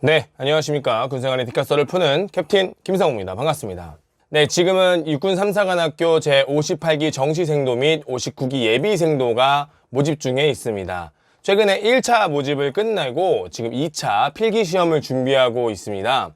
네, 안녕하십니까. 군생활의 뒷가설을 푸는 캡틴 김상우입니다. 반갑습니다. 네, 지금은 육군 3사관학교 제58기 정시생도 및 59기 예비생도가 모집 중에 있습니다. 최근에 1차 모집을 끝내고 지금 2차 필기시험을 준비하고 있습니다.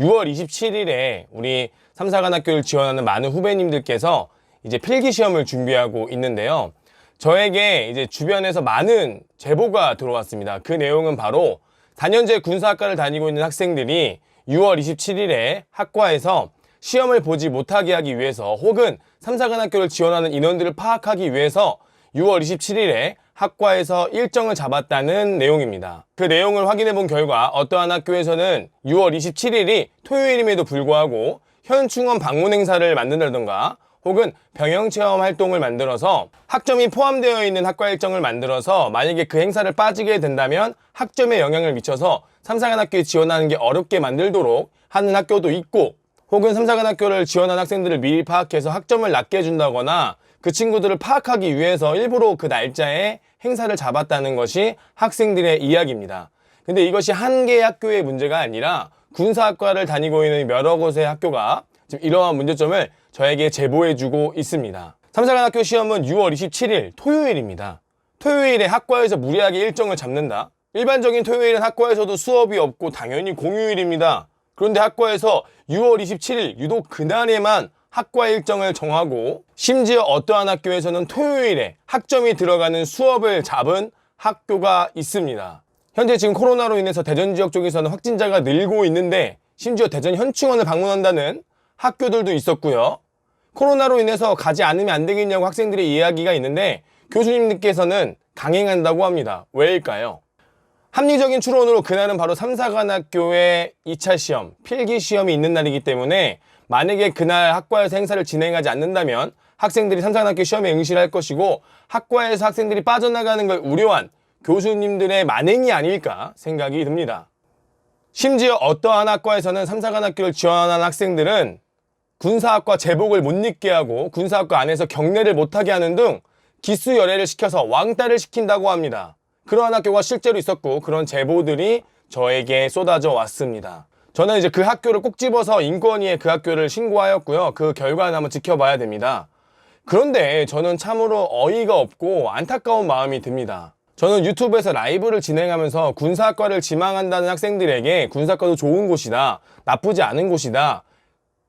6월 27일에 우리 3사관학교를 지원하는 많은 후배님들께서 이제 필기시험을 준비하고 있는데요. 저에게 이제 주변에서 많은 제보가 들어왔습니다. 그 내용은 바로 4년제 군사학과를 다니고 있는 학생들이 6월 27일에 학과에서 시험을 보지 못하게 하기 위해서 혹은 3사관학교를 지원하는 인원들을 파악하기 위해서 6월 27일에 학과에서 일정을 잡았다는 내용입니다. 그 내용을 확인해 본 결과 어떠한 학교에서는 6월 27일이 토요일임에도 불구하고 현충원 방문 행사를 만든다던가 혹은 병영 체험 활동을 만들어서 학점이 포함되어 있는 학과 일정을 만들어서 만약에 그 행사를 빠지게 된다면 학점에 영향을 미쳐서 삼사관 학교에 지원하는 게 어렵게 만들도록 하는 학교도 있고 혹은 삼사관 학교를 지원한 학생들을 미리 파악해서 학점을 낮게 해준다거나 그 친구들을 파악하기 위해서 일부러 그 날짜에 행사를 잡았다는 것이 학생들의 이야기입니다. 근데 이것이 한 개의 학교의 문제가 아니라 군사학과를 다니고 있는 여러 곳의 학교가 지금 이러한 문제점을 저에게 제보해주고 있습니다. 삼사관학교 시험은 6월 27일 토요일입니다. 토요일에 학과에서 무리하게 일정을 잡는다. 일반적인 토요일은 학과에서도 수업이 없고 당연히 공휴일입니다. 그런데 학과에서 6월 27일 유독 그날에만 학과 일정을 정하고 심지어 어떠한 학교에서는 토요일에 학점이 들어가는 수업을 잡은 학교가 있습니다. 현재 지금 코로나로 인해서 대전 지역 쪽에서는 확진자가 늘고 있는데 심지어 대전 현충원을 방문한다는 학교들도 있었고요. 코로나로 인해서 가지 않으면 안 되겠냐고 학생들의 이야기가 있는데 교수님들께서는 강행한다고 합니다. 왜일까요? 합리적인 추론으로 그날은 바로 삼사관학교의 2차 시험, 필기 시험이 있는 날이기 때문에 만약에 그날 학과에서 행사를 진행하지 않는다면 학생들이 삼사관학교 시험에 응시를 할 것이고 학과에서 학생들이 빠져나가는 걸 우려한 교수님들의 만행이 아닐까 생각이 듭니다. 심지어 어떠한 학과에서는 삼사관학교를 지원한 학생들은 군사학과 제복을 못 입게 하고 군사학과 안에서 경례를 못하게 하는 등 기수 열애를 시켜서 왕따를 시킨다고 합니다. 그러한 학교가 실제로 있었고 그런 제보들이 저에게 쏟아져 왔습니다. 저는 이제 그 학교를 꼭 집어서 인권위에 그 학교를 신고하였고요. 그 결과는 한번 지켜봐야 됩니다. 그런데 저는 참으로 어이가 없고 안타까운 마음이 듭니다. 저는 유튜브에서 라이브를 진행하면서 군사학과를 지망한다는 학생들에게 군사학과도 좋은 곳이다. 나쁘지 않은 곳이다.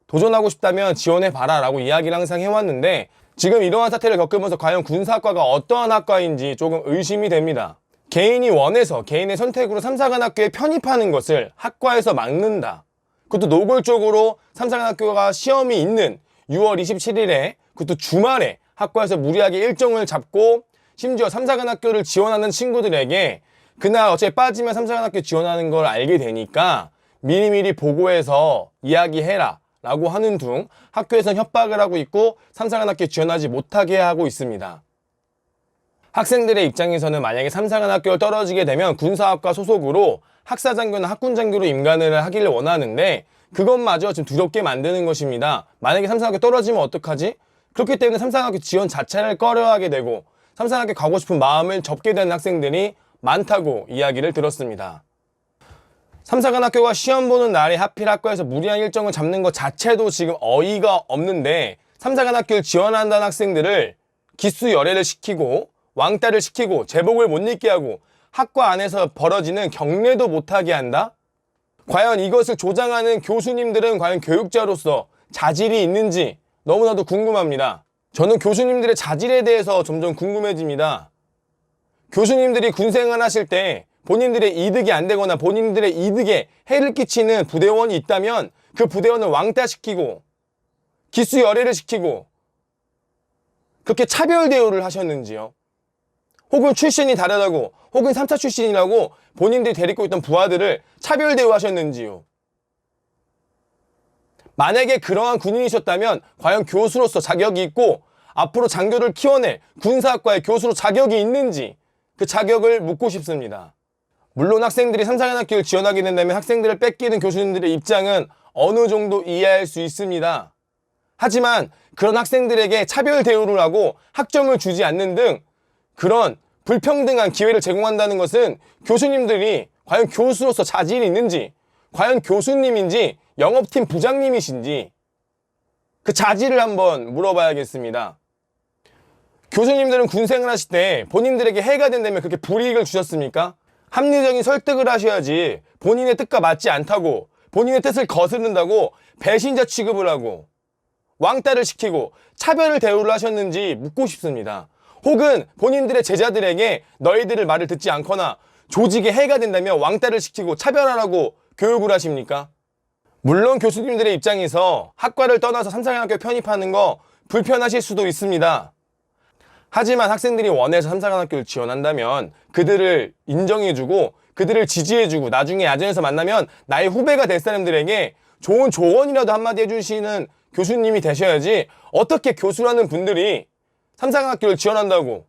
도전하고 싶다면 지원해봐라 라고 이야기를 항상 해왔는데 지금 이러한 사태를 겪으면서 과연 군사학과가 어떠한 학과인지 조금 의심이 됩니다. 개인이 원해서 개인의 선택으로 삼사관학교에 편입하는 것을 학과에서 막는다. 그것도 노골적으로 삼사관학교가 시험이 있는 6월 27일에 그것도 주말에 학과에서 무리하게 일정을 잡고 심지어 삼사관학교를 지원하는 친구들에게 그날 어차피 빠지면 삼사관학교 지원하는 걸 알게 되니까 미리미리 보고해서 이야기해라 라고 하는 둥 학교에선 협박을 하고 있고 삼사관학교 지원하지 못하게 하고 있습니다. 학생들의 입장에서는 만약에 삼사관학교를 떨어지게 되면 군사학과 소속으로 학사장교나 학군장교로 임관을 하기를 원하는데 그것마저 지금 두렵게 만드는 것입니다. 만약에 삼사관학교 떨어지면 어떡하지? 그렇기 때문에 삼사관학교 지원 자체를 꺼려하게 되고 삼사관학교 가고 싶은 마음을 접게 되는 학생들이 많다고 이야기를 들었습니다. 삼사관 학교가 시험 보는 날에 하필 학과에서 무리한 일정을 잡는 것 자체도 지금 어이가 없는데 삼사관 학교를 지원한다는 학생들을 기수 열애를 시키고 왕따를 시키고 제복을 못 입게 하고 학과 안에서 벌어지는 경례도 못하게 한다? 과연 이것을 조장하는 교수님들은 과연 교육자로서 자질이 있는지 너무나도 궁금합니다. 저는 교수님들의 자질에 대해서 점점 궁금해집니다. 교수님들이 군생활 하실 때 본인들의 이득이 안 되거나 본인들의 이득에 해를 끼치는 부대원이 있다면 그 부대원을 왕따시키고 기수 열애를 시키고 그렇게 차별 대우를 하셨는지요? 혹은 출신이 다르다고 혹은 3차 출신이라고 본인들이 데리고 있던 부하들을 차별 대우하셨는지요? 만약에 그러한 군인이셨다면 과연 교수로서 자격이 있고 앞으로 장교를 키워낼 군사학과의 교수로 자격이 있는지 그 자격을 묻고 싶습니다. 물론 학생들이 삼사관학교를 지원하게 된다면 학생들을 뺏기는 교수님들의 입장은 어느 정도 이해할 수 있습니다. 하지만 그런 학생들에게 차별 대우를 하고 학점을 주지 않는 등 그런 불평등한 기회를 제공한다는 것은 교수님들이 과연 교수로서 자질이 있는지, 과연 교수님인지, 영업팀 부장님이신지, 그 자질을 한번 물어봐야겠습니다. 교수님들은 군생을 하실 때 본인들에게 해가 된다면 그렇게 불이익을 주셨습니까? 합리적인 설득을 하셔야지 본인의 뜻과 맞지 않다고 본인의 뜻을 거스른다고 배신자 취급을 하고 왕따를 시키고 차별을 대우를 하셨는지 묻고 싶습니다. 혹은 본인들의 제자들에게 너희들을 말을 듣지 않거나 조직에 해가 된다면 왕따를 시키고 차별하라고 교육을 하십니까? 물론 교수님들의 입장에서 학과를 떠나서 삼사관학교 편입하는 거 불편하실 수도 있습니다. 하지만 학생들이 원해서 삼사관학교를 지원한다면 그들을 인정해주고 그들을 지지해주고 나중에 야전에서 만나면 나의 후배가 될 사람들에게 좋은 조언이라도 한마디 해주시는 교수님이 되셔야지 어떻게 교수라는 분들이 삼사관학교를 지원한다고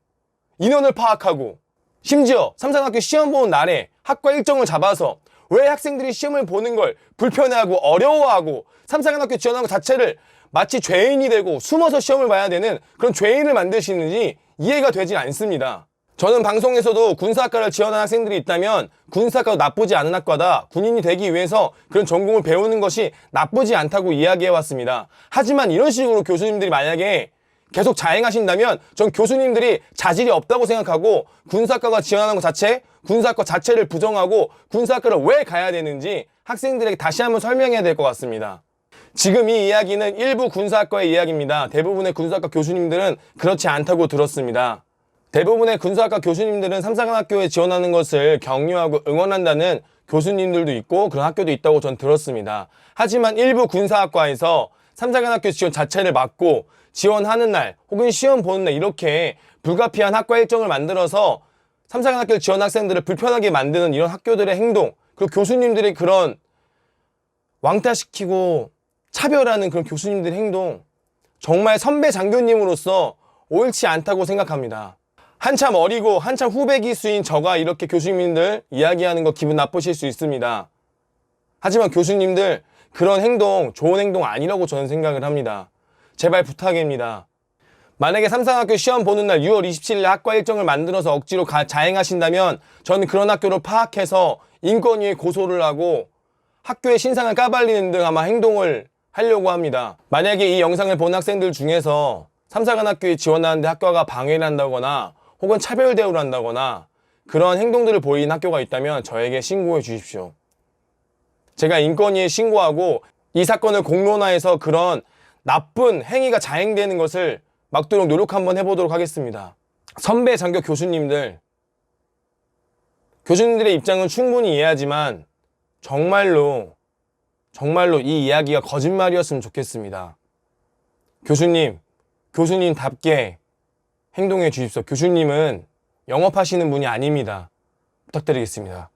인원을 파악하고 심지어 삼사관학교 시험 보는 날에 학과 일정을 잡아서 왜 학생들이 시험을 보는 걸 불편해하고 어려워하고 삼사관학교 지원하는 것 자체를 마치 죄인이 되고 숨어서 시험을 봐야 되는 그런 죄인을 만드시는지 이해가 되지 않습니다. 저는 방송에서도 군사학과를 지원한 학생들이 있다면 군사학과도 나쁘지 않은 학과다. 군인이 되기 위해서 그런 전공을 배우는 것이 나쁘지 않다고 이야기해 왔습니다. 하지만 이런 식으로 교수님들이 만약에 계속 자행하신다면 전 교수님들이 자질이 없다고 생각하고 군사학과가 지원하는 것 자체, 군사학과 자체를 부정하고 군사학과를 왜 가야 되는지 학생들에게 다시 한번 설명해야 될 것 같습니다. 지금 이 이야기는 일부 군사학과의 이야기입니다. 대부분의 군사학과 교수님들은 그렇지 않다고 들었습니다. 대부분의 군사학과 교수님들은 삼사관학교에 지원하는 것을 격려하고 응원한다는 교수님들도 있고 그런 학교도 있다고 전 들었습니다. 하지만 일부 군사학과에서 삼사관학교 지원 자체를 막고 지원하는 날 혹은 시험 보는 날 이렇게 불가피한 학과 일정을 만들어서 삼사관학교 지원 학생들을 불편하게 만드는 이런 학교들의 행동 그리고 교수님들의 그런 왕따시키고 차별하는 그런 교수님들의 행동 정말 선배 장교님으로서 옳지 않다고 생각합니다. 한참 어리고 한참 후배 기수인 저가 이렇게 교수님들 이야기하는 거 기분 나쁘실 수 있습니다. 하지만 교수님들 그런 행동 좋은 행동 아니라고 저는 생각을 합니다. 제발 부탁입니다. 만약에 삼상학교 시험 보는 날 6월 27일 학과 일정을 만들어서 억지로 가- 자행하신다면 저는 그런 학교를 파악해서 인권위에 고소를 하고 학교의 신상을 까발리는 등 아마 행동을 하려고 합니다. 만약에 이 영상을 본 학생들 중에서 삼사관 학교에 지원하는데 학과가 방해를 한다거나 혹은 차별 대우를 한다거나 그런 행동들을 보이는 학교가 있다면 저에게 신고해 주십시오. 제가 인권위에 신고하고 이 사건을 공론화해서 그런 나쁜 행위가 자행되는 것을 막도록 노력 한번 해보도록 하겠습니다. 선배 장교 교수님들, 교수님들의 입장은 충분히 이해하지만 정말로 정말로 이 이야기가 거짓말이었으면 좋겠습니다. 교수님, 교수님답게 행동해 주십시오. 교수님은 영업하시는 분이 아닙니다. 부탁드리겠습니다.